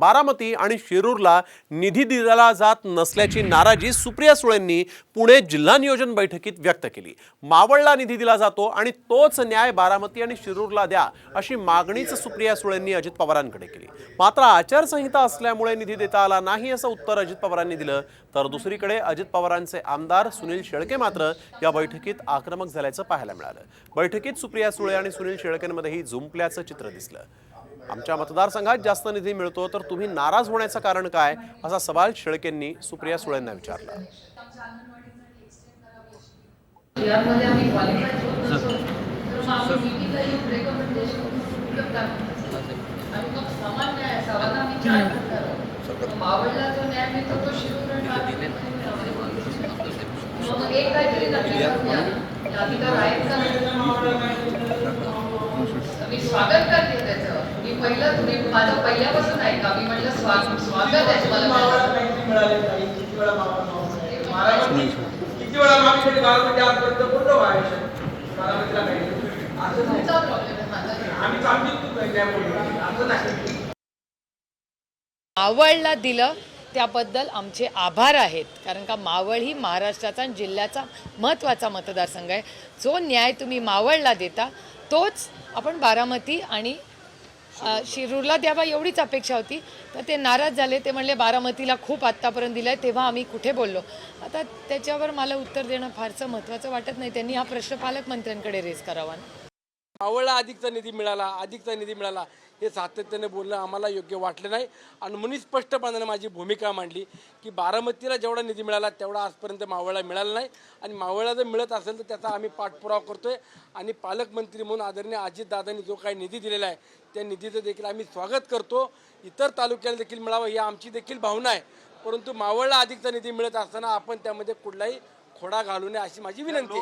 बारामती आणि शिरूरला निधी दिला जात नसल्याची नाराजी सुप्रिया सुळेंनी पुणे जिल्हा नियोजन बैठकीत व्यक्त केली. मावळला निधी दिला जातो आणि तोच न्याय बारामती आणि शिरूरला द्या अशी मागणीच सुप्रिया सुळेंनी अजित पवारांकडे केली. मात्र आचारसंहिता असल्यामुळे निधी देता आला नाही असं उत्तर अजित पवारांनी दिलं. तर दुसरीकडे अजित पवारांचे आमदार सुनील शेळके मात्र या बैठकीत आक्रमक झाल्याचं पाहायला मिळालं. बैठकीत सुप्रिया सुळे आणि सुनील शेळकेंमध्येही झुंपल्याचं चित्र दिसलं. आमच्या मतदारसंघात जास्त निधी मिळतो तर तुम्ही नाराज होण्याचं कारण काय? असा सवाल शेळकेंनी सुप्रिया सुळेंना विचारला. स्वागत करते त्याचं. मी पहिलं तुम्ही माझं पहिल्यापासून ऐका. मी म्हटलं स्वागत स्वागत आहे आहे नाही. मावळला दिलं त्याबद्दल आमचे आभार आहेत. कारण का मावळ ही महाराष्ट्राचा आणि जिल्ह्याचा महत्त्वाचा मतदारसंघ आहे. जो न्याय तुम्ही मावळला देता तोच आपण बारामती आणि शिरूरला द्यावा एवढीच अपेक्षा होती. तर ते नाराज झाले. ते म्हणले बारामतीला खूप आत्तापर्यंत दिलं आहे तेव्हा आम्ही कुठे बोललो? आता त्याच्यावर मला उत्तर देणं फारसं महत्त्वाचं वाटत नाही. त्यांनी हा प्रश्न पालकमंत्र्यांकडे रेज करावा. मावळला अधिकचा निधी मिळाला अधिकचा निधी मिळाला. हे सातत्याने बोलणं आम्हाला योग्य वाटलं नाही. आणि म्हणून स्पष्टपणाने माझी भूमिका मांडली की बारामतीला जेवढा निधी मिळाला तेवढा आजपर्यंत मावळला मिळाला नाही. आणि मावळला जर मिळत असेल तर त्याचा आम्ही पाठपुरावा करतोय. आणि पालकमंत्री म्हणून आदरणीय अजितदादांनी जो काही निधी दिलेला आहे त्या निधीचं देखील आम्ही स्वागत करतो. इतर तालुक्याला देखील मिळावं ही आमची देखील भावना आहे. परंतु मावळला अधिकचा निधी मिळत असताना आपण त्यामध्ये कुठलाही खोडा घालू नये अशी माझी विनंती